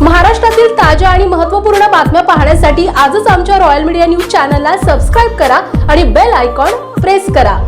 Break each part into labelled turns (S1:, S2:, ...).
S1: महाराष्ट्रातील ताज्या आणि महत्त्वपूर्ण बातम्या पाहण्यासाठी आजच आमच्या रॉयल मीडिया न्यूज चॅनलला सबस्क्राईब करा आणि बेल आयकॉन प्रेस करा.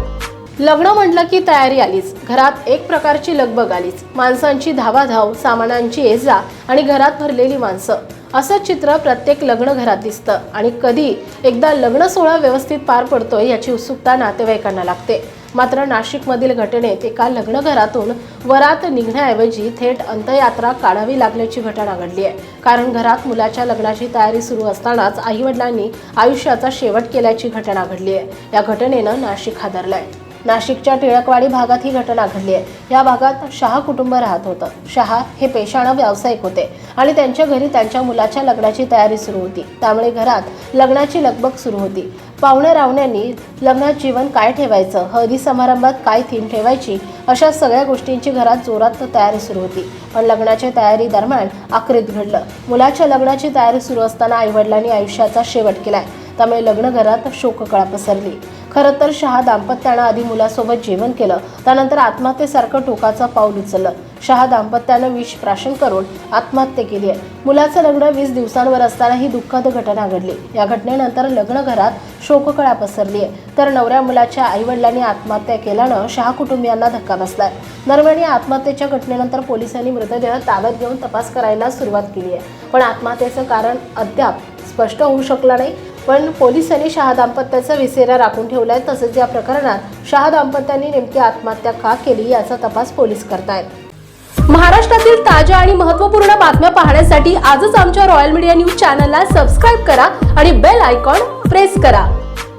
S1: लग्न म्हटलं की तयारी आलीच. घरात एक प्रकारची लगबग आलीच. माणसांची धावाधाव सामानांची एजा आणि घरात भरलेली माणसं. असं चित्र प्रत्येक लग्न घरात दिसतं. आणि कधी एकदा लग्न सोहळा व्यवस्थित पार पडतोय याची उत्सुकता नातेवाईकांना लागते. मात्र नाशिकमधील घटनेत एका लग्न घरातून वरात निघण्याऐवजी थेट अंतयात्रा काढावी लागल्याची घटना घडली आहे कारण घरात मुलाच्या लग्नाची तयारी सुरू असतानाच आईवडिलांनी आयुष्याचा शेवट केल्याची घटना घडली आहे या घटनेनं नाशिक हादरलंय. नाशिकच्या टिळकवाडी भागात ही घटना घडली आहे. या भागात शहा कुटुंब राहत होतं. शहा हे पेशानं व्यावसायिक होते आणि त्यांच्या घरी त्यांच्या मुलाच्या लग्नाची तयारी सुरू होती. त्यामुळे घरात लग्नाची लगबग सुरू होती. पाहुणे रावण्यांनी लग्नात जीवन काय ठेवायचं? हळदी समारंभात काय थीम ठेवायची? अशा सगळ्या गोष्टींची घरात जोरात तयारी सुरू होती. पण लग्नाच्या तयारी दरम्यान आखरीत घडलं. मुलाच्या लग्नाची तयारी सुरू असताना आईवडिलांनी आयुष्याचा शेवट केलाय. त्यामुळे लग्न घरात शोककळा पसरली. खरं तर शहा दाम्पत्यानं आधी मुलासोबत जेवण केलं त्यानंतर आत्महत्येसारखं टोकाचं पाऊल उचललं. शहा दाम्पत्यानं विष प्राशन करून आत्महत्या केली आहे. मुलाचं लग्न वीस दिवसांवर असताना ही दुःखद घटना घडली. या घटनेनंतर लग्न घरात शोककळा पसरली आहे. तर नवऱ्या मुलाच्या आईवडिलांनी आत्महत्या केल्यानं शहा कुटुंबियांना धक्का बसलाय. दरम्यान या आत्महत्येच्या घटनेनंतर पोलिसांनी मृतदेह ताब्यात घेऊन तपास करायला सुरुवात केली आहे. पण आत्महत्येचं कारण अद्याप स्पष्ट होऊ शकलं नाही. पण पोलिसांनी शहा दाम्पत्याचा विसेरा राखून ठेवला आहे तसंच या प्रकरणात शहा दाम्पत्यांनी नेमकी आत्महत्या का केली याचा तपास पोलीस करतायत. महाराष्ट्रातील ताज्या आणि महत्त्वपूर्ण बातम्या पाहण्यासाठी आजच आमच्या रॉयल मीडिया न्यूज चॅनलला सबस्क्राईब करा आणि बेल आयकॉन प्रेस करा.